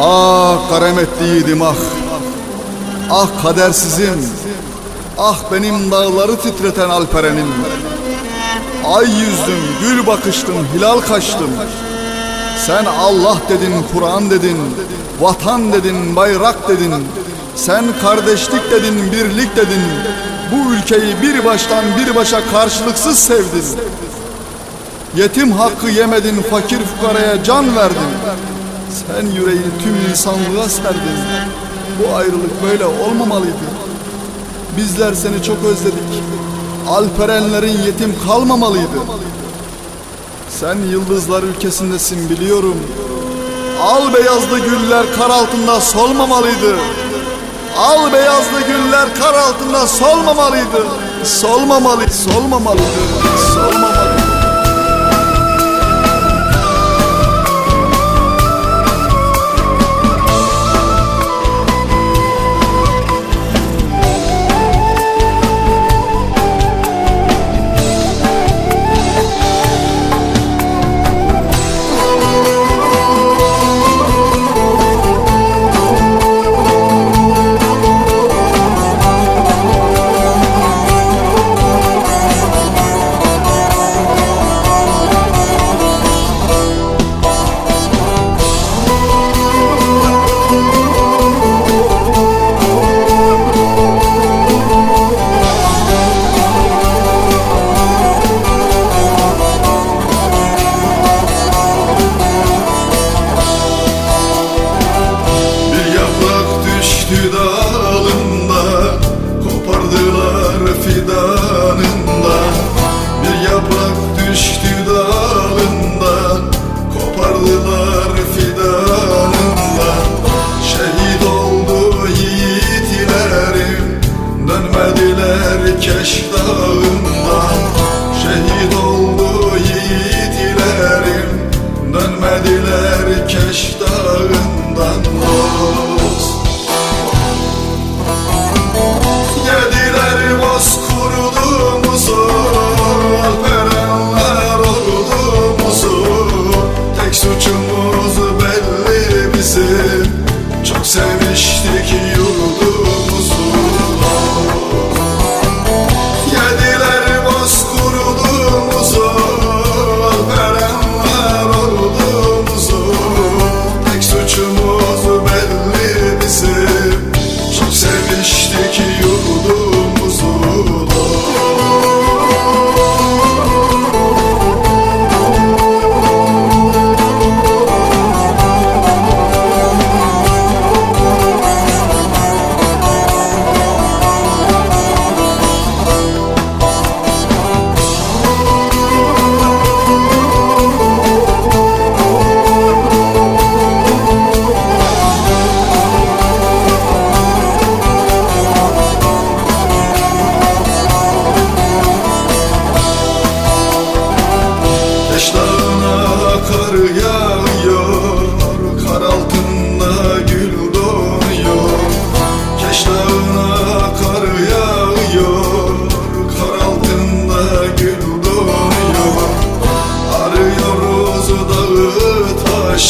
Ah karemetli yiğidim ah. Ah kadersizim Ah benim dağları titreten Alperen'im. Ay yüzdüm, gül bakıştım, hilal kaçtım. Sen Allah dedin, Kur'an dedin Vatan dedin, bayrak dedin. Sen kardeşlik dedin, birlik dedin. Bu ülkeyi bir baştan bir başa karşılıksız sevdin Yetim hakkı yemedin, fakir fukaraya can verdin sen yüreği tüm insanlığa serdin. Bu ayrılık böyle olmamalıydı. Bizler seni çok özledik. Alperenlerin yetim kalmamalıydı. Sen yıldızlar ülkesindesin biliyorum. Al beyazlı güller kar altında solmamalıydı. Al beyazlı güller kar altında solmamalıydı. Solmamalıydı, solmamalıydı, solmamalıydı. Dönmediler keş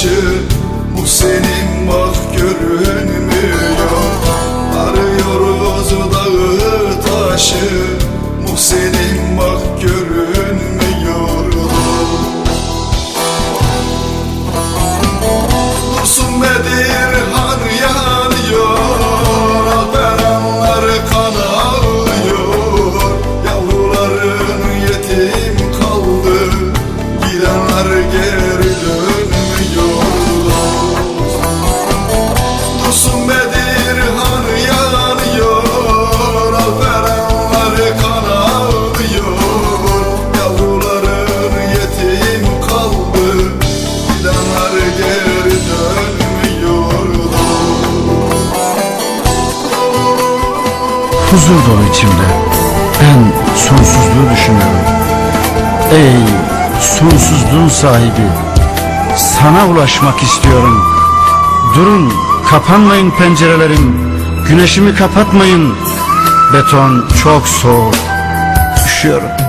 taşı Muhsin'in bak görünmüyor. Arıyoruz dağı taşı Muhsin'in bak görünmüyor. Dursun Bedir han yanıyor Alperenler kan ağlıyor Yavruların yetim kaldı Gidenler geri Huzur dolu içimde. Ben sonsuzluğu düşünüyorum. Ey sonsuzluğun sahibi Sana ulaşmak istiyorum. Durun kapanmayın pencerelerim. Güneşimi kapatmayın. Beton çok soğuk. Üşüyorum